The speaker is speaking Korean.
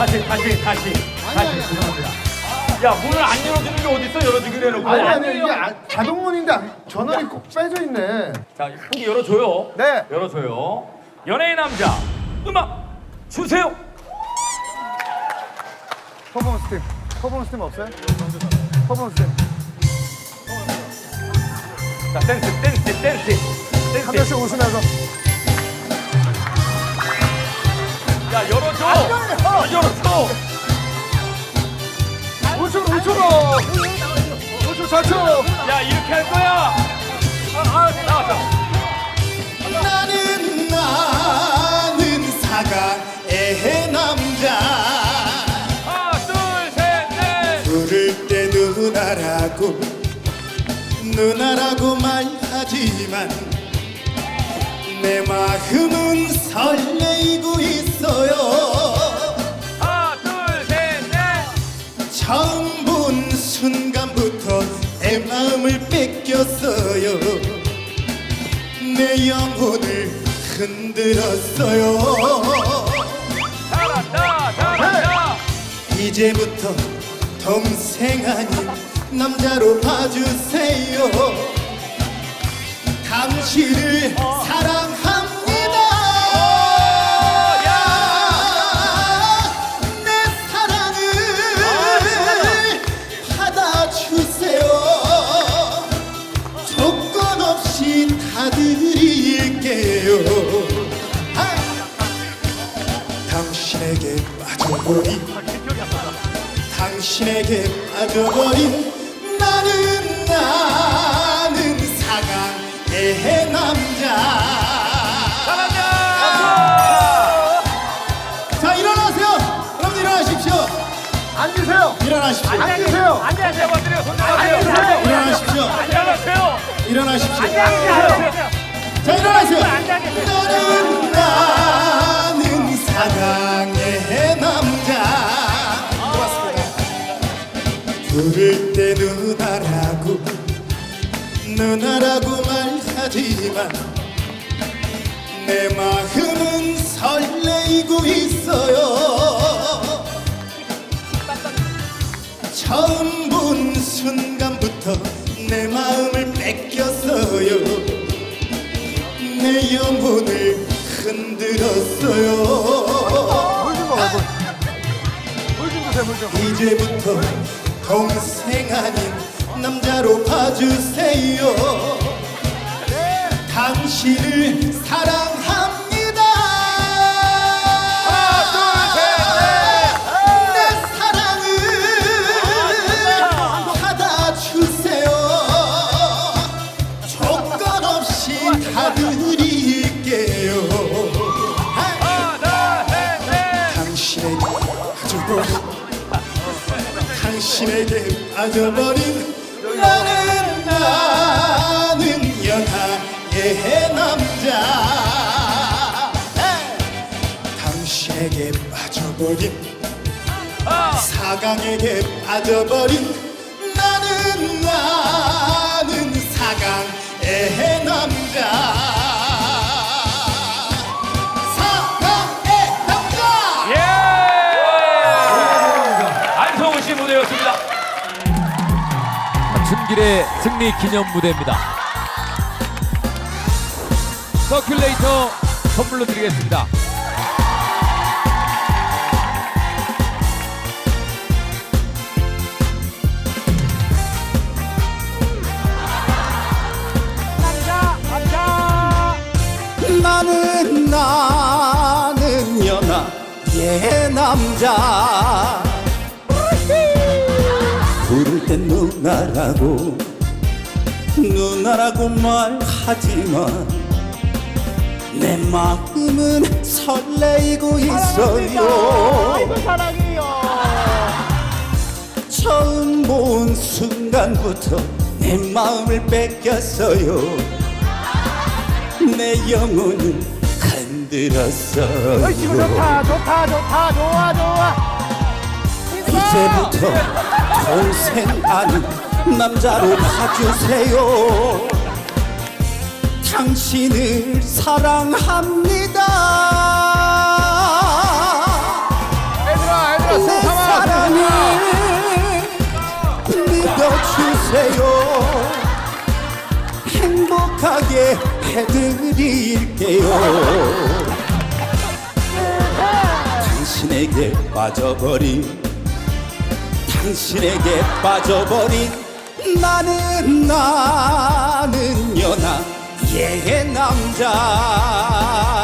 다시 다시 다시 다시 죄송합니다. 야 문을 안 열어주는 게 어딨어 열어주기로 해놓고. 아니 아니 이게 아- 자동문인데 안- 전원이 꼭 빼져 있네. 자 후기 열어줘요. 네. 열어줘요. 연예인 남자 음악 주세요. 퍼포먼스 팀. 퍼포먼스 팀 없어요? 퍼포먼스 팀. 자 댄스 댄스 댄스 한 댄스. 명씩 웃으면서. 5초, 5초로. 5초, 4초. 야, 이렇게 할 거야. 아, 아, 나왔다. 나는 나는 사과의 남자 하나, 둘, 셋, 넷. 부를 때 누나라고 누나라고 말하지만 내 마음은 설레이고 있어요 흔들었어요. 잘한다 잘한다. 이제부터 동생 아닌 남자로 봐주세요 당신에게 빠져버린 당신에게 빠져버린 나는 나는 사랑의 남자. 자 일어나세요. 여러분 일어나십시오. 앉으세요. 일어나십시오. 앉으세요. 앉아세요. 받으려 손 잡으세요. 일어나십시오. 앉아세요. 일어나십시오. 자 일어나세요. 나는 나는 사랑의 남자. 부를 때 누나라고 누나라고 말하지만 내 마음은 설레이고 있어요. 처음 본 순간부터 내 마음을 뺏겼어요. 내 영혼을 흔들었어요. 이제부터 동생 아닌 남자로 봐주세요 당신을 사랑 당신에게 빠져버린 나는 나는 연하의 남자. 당신에게 빠져버린 사강에게 빠져버린 무대였습니다. 준길의 승리 기념 무대입니다. 서큘레이터 선물로 드리겠습니다. 나는 나는 연하의 남자 누나라고 누나라고 말하지만 내 마음은 설레이고 있어요. 처음 본 순간부터 내 마음을 뺏겼어요. 내 영혼을 흔들었어요. 좋다 좋다 좋다 좋아 좋아. 이제부터 동생 아닌 남자로 봐주세요. 당신을 사랑합니다. 얘들아 내 사랑을 믿어주세요. 행복하게 해드릴게요. 당신에게 빠져버린 당신에게 빠져버린 나는 나는 연하 예 남자